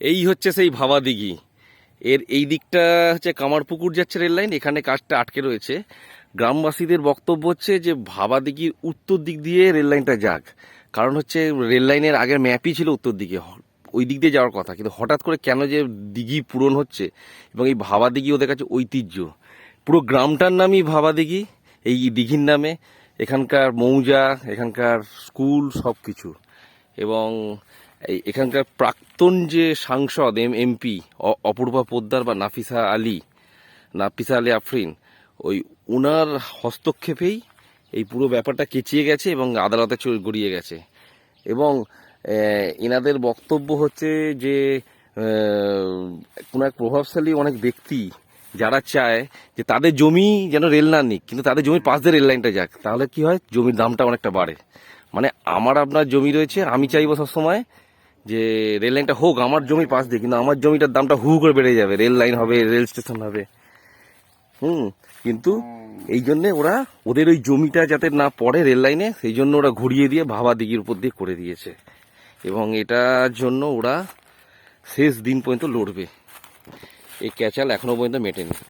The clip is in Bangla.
এই হচ্ছে সেই ভাবা দিঘি এর এই দিকটা হচ্ছে কামারপুকুর যাচ্ছে রেল লাইন, এখানে কাজটা আটকে রয়েছে। গ্রামবাসীদের বক্তব্য হচ্ছে যে ভাবা দিঘির উত্তর দিক দিয়ে রেল লাইনটা যাক। কারণ হচ্ছে রেল লাইনের আগের ম্যাপই ছিল উত্তর দিকে। ওই দিক দিয়ে যাওয়ার কথা। কিন্তু হঠাৎ করে কেন যে দিঘি পূরণ হচ্ছে এবং এই ভাবা দিঘি ওদের কাছে ঐতিহ্য। পুরো গ্রামটার নামই ভাবা দিঘি এই দিঘির নামে। এখানকার মৌজা, এখানকার স্কুল সব কিছু এবং এই এখানকার প্রাক্তন যে সাংসদ এম, এমপি অপূর্বা পোদ্দার বা নাফিসা আলী নাফিসা আলী আফরিন, ওই ওনার হস্তক্ষেপেই এই পুরো ব্যাপারটা কেচিয়ে গেছে এবং আদালতে গড়িয়ে গেছে। এবং এনাদের বক্তব্য হচ্ছে যে কোনো এক প্রভাবশালী অনেক ব্যক্তি যারা চায় যে তাদের জমি যেন রেল না নিক, কিন্তু তাদের জমির পাশ দিয়ে রেল লাইনটা যাক, তাহলে কি হয়? জমির দামটা অনেকটা বাড়ে। মানে আমার আপনার জমি রয়েছে, আমি চাইব সবসময় যে রেল লাইনটা হোক, আমার জমির পাশ দিয়ে, কিন্তু আমার জমিটার দামটা হু করে বেড়ে যাবে। রেল লাইন হবে রেল স্টেশন হবে। হুম, কিন্তু এই জন্যে ওরা ওদের ওই জমিটা যাতে না পড়ে রেল লাইনে সেই জন্য ওরা ঘুরিয়ে দিয়ে ভাবা দিঘির উপর দিয়ে করে দিয়েছে। এবং এটার জন্য ওরা শেষ দিন পর্যন্ত লড়বে। এই ক্যাচাল এখনও পর্যন্ত মেটেনি।